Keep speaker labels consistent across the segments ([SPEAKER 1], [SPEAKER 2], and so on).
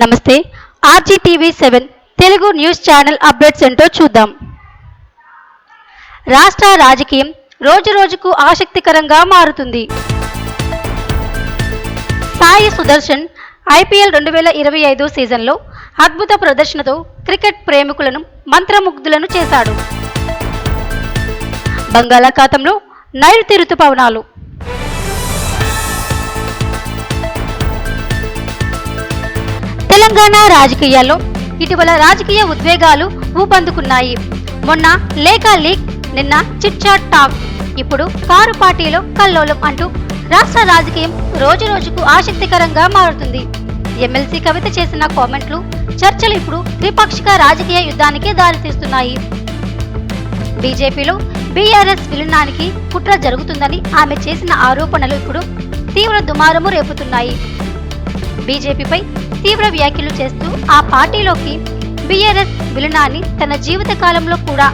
[SPEAKER 1] నమస్తే. RGTV seven Telugu news channel updates ఏంటో చూద్దాం. రాష్ట్ర రాజకీయం రోజు రోజుకు ఆసక్తికరంగా మారుతుంది. సాయి సుదర్శన్ ఐపీఎల్ రెండు వేల ఇరవై ఐదు సీజన్లో అద్భుత ప్రదర్శనతో క్రికెట్ ప్రేమికులను మంత్రముగ్ధులను చేశాడు. బంగాళాఖాతంలో నైరుతి రుతుపవనాలు తెలంగాణ రాజకీయాల్లో ఇటీవల రాజకీయ ఉద్వేగాలు ఊపందుకున్నాయి. మొన్న లేఖ లీక్ నిన్న చిట్చాట్ టాక్. ఇప్పుడు కారు పార్టీలో కల్లోలం అంటూ రాష్ట్ర రాజకీయం రోజు రోజుకు ఆసక్తికరంగా మారుతుంది. ఎమ్మెల్సీ కవిత చేసిన కామెంట్లు చర్చలు ఇప్పుడు త్రిపాక్షిక రాజకీయ యుద్ధానికి దారితీస్తున్నాయి బీజేపీలో బీఆర్ఎస్ విలీనానికి కుట్ర జరుగుతుందని ఆమె చేసిన ఆరోపణలు ఇప్పుడు తీవ్ర దుమారము రేపుతున్నాయి. బీజేపీపై తీవ్ర వ్యాఖ్యలు చేస్తూ ఆ పార్టీలోకి బీఆర్ఎస్ విలీనాన్ని తన జీవిత కాలంలో కూడా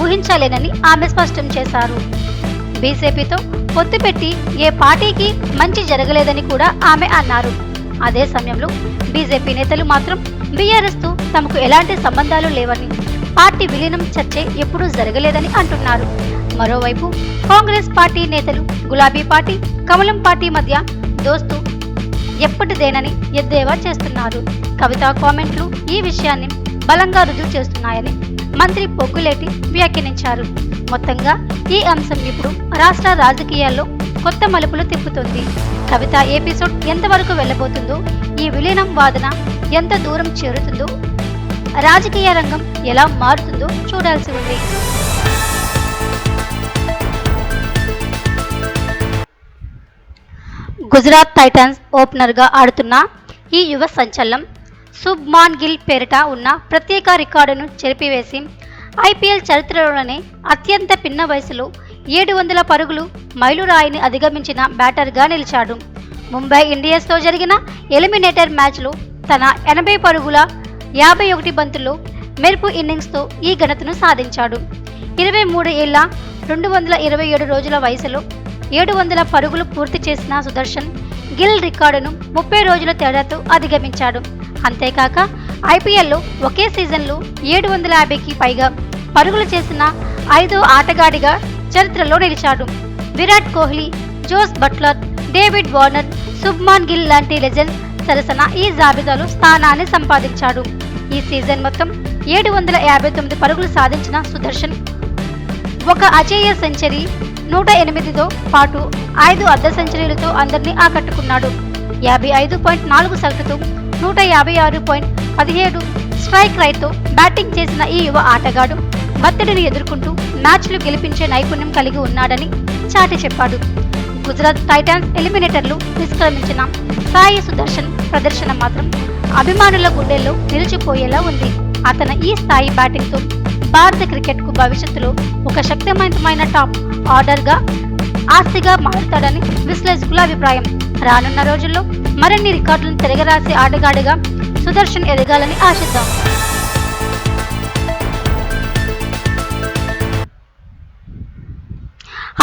[SPEAKER 1] ఊహించలేనని ఆమె స్పష్టం చేశారు. బీజేపీతో పొత్తు పెట్టి ఏ పార్టీకి మంచి జరగలేదని కూడా ఆమె అన్నారు. అదే సమయంలో బీజేపీ నేతలు మాత్రం బీఆర్ఎస్తో తమకు ఎలాంటి సంబంధాలు లేవని పార్టీ విలీనం చర్చ ఎప్పుడూ జరగలేదని అంటున్నారు. మరోవైపు కాంగ్రెస్ పార్టీ నేతలు గులాబీ పార్టీ కమలం పార్టీ మధ్య దోస్తు ఎప్పటిదేనని ఎద్దేవా చేస్తున్నారు. కవిత కామెంట్లు ఈ విషయాన్ని బలంగా రుజువు చేస్తున్నాయని మంత్రి పొగ్గులేటి వ్యాఖ్యానించారు. మొత్తంగా ఈ అంశం ఇప్పుడు రాష్ట్ర రాజకీయాల్లో కొత్త మలుపులు తిప్పుతుంది. కవిత ఎపిసోడ్ ఎంతవరకు వెళ్ళబోతుందో ఈ విలీనం వాదన ఎంత దూరం చేరుతుందో రాజకీయ రంగం ఎలా మారుతుందో చూడాల్సి ఉంది. గుజరాత్ టైటన్స్ ఓపెనర్గా ఆడుతున్న ఈ యువ సంచలనం సుబ్మాన్ గిల్ పేరిట ఉన్న ప్రత్యేక రికార్డును చెరిపివేసి ఐపీఎల్ చరిత్రలోనే అత్యంత పిన్న వయసులో ఏడు వందల పరుగులు మైలురాయిని అధిగమించిన బ్యాటర్గా నిలిచాడు. ముంబై ఇండియన్స్తో జరిగిన ఎలిమినేటర్ మ్యాచ్లో తన ఎనభై పరుగుల యాభై ఒకటి బంతుల్లో మెరుపు ఇన్నింగ్స్తో ఈ ఘనతను సాధించాడు. ఇరవై మూడు ఏళ్ళ రెండు వందల ఇరవై ఏడు రోజుల వయసులో ఏడు వందల పరుగులు పూర్తి చేసిన సుదర్శన్ గిల్ రికార్డును ముప్పై రోజుల తేడాతో అధిగమించాడు. అంతేకాక ఐపీఎల్లో ఒకే సీజన్లో ఏడు వందల యాభైకి పైగా పరుగులు చేసిన ఐదో ఆటగాడిగా చరిత్రలో నిలిచాడు. Virat Kohli Jos Buttler David Warner Shubman Gill లాంటి లెజెండ్స్ సరసన ఈ జాబితాలో స్థానాన్ని సంపాదించాడు. ఈ సీజన్ మొత్తం ఏడు వందల యాభై తొమ్మిది పరుగులు సాధించిన సుదర్శన్ ఒక అజేయ సెంచరీ నూట ఎనిమిదితో పాటు ఐదు అర్ధ సెంచరీలతో అందరినీ ఆకట్టుకున్నాడు. యాభై ఐదు పాయింట్ నాలుగు సగటుతో నూట యాభై ఆరు పాయింట్ పదిహేడు స్ట్రైక్ రైట్తో బ్యాటింగ్ చేసిన ఈ యువ ఆటగాడు ఒత్తిడిని ఎదుర్కొంటూ మ్యాచ్లు గెలిపించే నైపుణ్యం కలిగి ఉన్నాడని చాటి చెప్పాడు. గుజరాత్ టైటాన్స్ ఎలిమినేటర్లు నిష్క్రమించిన సాయి సుదర్శన్ ప్రదర్శన మాత్రం అభిమానుల గుండెల్లో నిలిచిపోయేలా ఉంది. అతని ఈ స్థాయి బ్యాటింగ్తో భారత క్రికెట్కు భవిష్యత్తులో ఒక శక్తివంతమైన టాప్ ఆర్డర్గా ఆస్తిగా మారుతాడని విశ్లేషకుల అభిప్రాయం. రానున్న రోజుల్లో మరిన్ని రికార్డులను తిరగరాసే ఆటగాడిగా సుదర్శన్ ఎదగాలని ఆశిద్దాం.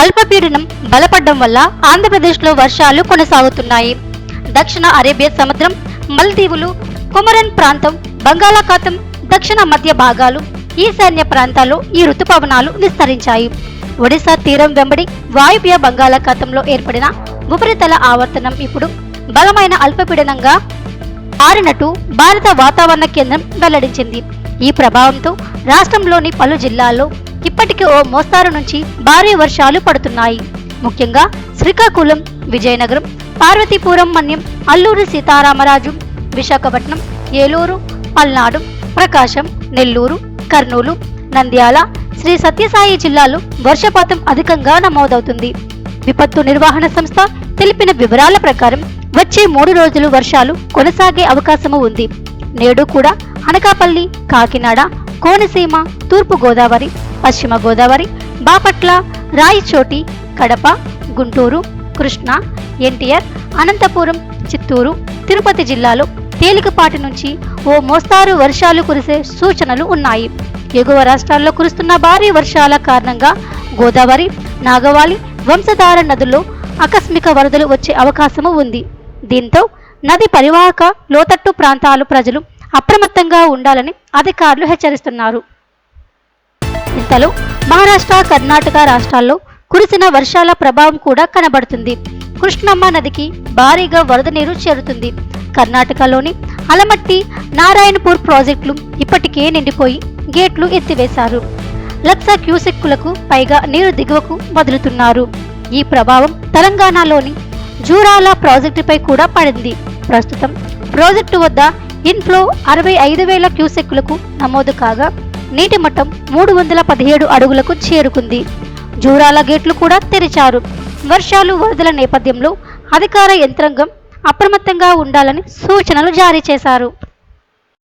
[SPEAKER 1] అల్పపీడనం బలపడడం వల్ల ఆంధ్రప్రదేశ్లో వర్షాలు కొనసాగుతున్నాయి. దక్షిణ అరేబియా సముద్రం మల్దీవులు కుమరన్ ప్రాంతం బంగాళాఖాతం దక్షిణ మధ్య భాగాలు ఈశాన్య ప్రాంతాల్లో ఈ రుతుపవనాలు విస్తరించాయి. ఒడిశా తీరం వెంబడి వాయువ్య బంగాళాఖాతంలో ఏర్పడిన ఉపరితల ఆవర్తనం ఇప్పుడు బలమైన అల్పపీడనంగా మారినట్టు భారత వాతావరణ కేంద్రం వెల్లడించింది. ఈ ప్రభావంతో రాష్ట్రంలోని పలు జిల్లాల్లో ఇప్పటికే ఓ మోస్తారు నుంచి భారీ వర్షాలు పడుతున్నాయి. ముఖ్యంగా శ్రీకాకుళం విజయనగరం పార్వతీపురం మన్యం అల్లూరి సీతారామరాజు విశాఖపట్నం ఏలూరు పల్నాడు ప్రకాశం నెల్లూరు కర్నూలు నంద్యాల శ్రీ సత్యసాయి జిల్లాలో వర్షపాతం అధికంగా నమోదవుతుంది. విపత్తు నిర్వహణ సంస్థ తెలిపిన వివరాల ప్రకారం వచ్చే మూడు రోజులు వర్షాలు కొనసాగే అవకాశము ఉంది. నేడు కూడా అనకాపల్లి కాకినాడ కోనసీమ తూర్పు గోదావరి పశ్చిమ గోదావరి బాపట్ల రాయచోటి కడప గుంటూరు కృష్ణా ఎన్టీఆర్ అనంతపురం చిత్తూరు తిరుపతి జిల్లాలో తేలికపాటి నుంచి ఓ మోస్తారు వర్షాలు కురిసే సూచనలు ఉన్నాయి. ఎగువ రాష్ట్రాల్లో కురుస్తున్న భారీ వర్షాల కారణంగా గోదావరి నాగవాలి వంశధార నదుల్లో ఆకస్మిక వరదలు వచ్చే అవకాశము ఉంది. దీంతో నది పరివాహక లోతట్టు ప్రాంతాలు ప్రజలు అప్రమత్తంగా ఉండాలని అధికారులు హెచ్చరిస్తున్నారు. ఇంతలో మహారాష్ట్ర కర్ణాటక రాష్ట్రాల్లో కురిసిన వర్షాల ప్రభావం కూడా కనబడుతుంది. కృష్ణమ్మ నదికి భారీగా వరద నీరు చేరుతుంది. కర్ణాటకలోని అలమట్టి నారాయణపూర్ ప్రాజెక్టులు ఇప్పటికే నిండిపోయి గేట్లు ఎత్తివేశారు. లక్ష క్యూసెక్కులకు పైగా నీరు దిగువకు వదులుతున్నారు. ఈ ప్రభావం తెలంగాణలోని జూరాల ప్రాజెక్టుపై కూడా పడింది. ప్రస్తుతం ప్రాజెక్టు వద్ద ఇన్ఫ్లో అరవై ఐదు వేల క్యూసెక్కులకు నమోదు కాగా నీటి మట్టం మూడు వందల పదిహేడు అడుగులకు చేరుకుంది. జూరాల గేట్లు కూడా తెరిచారు. వర్షాలు వరదల నేపథ్యంలో అధికార యంత్రాంగం అప్రమత్తంగా ఉండాలని సూచనలు జారీ చేశారు.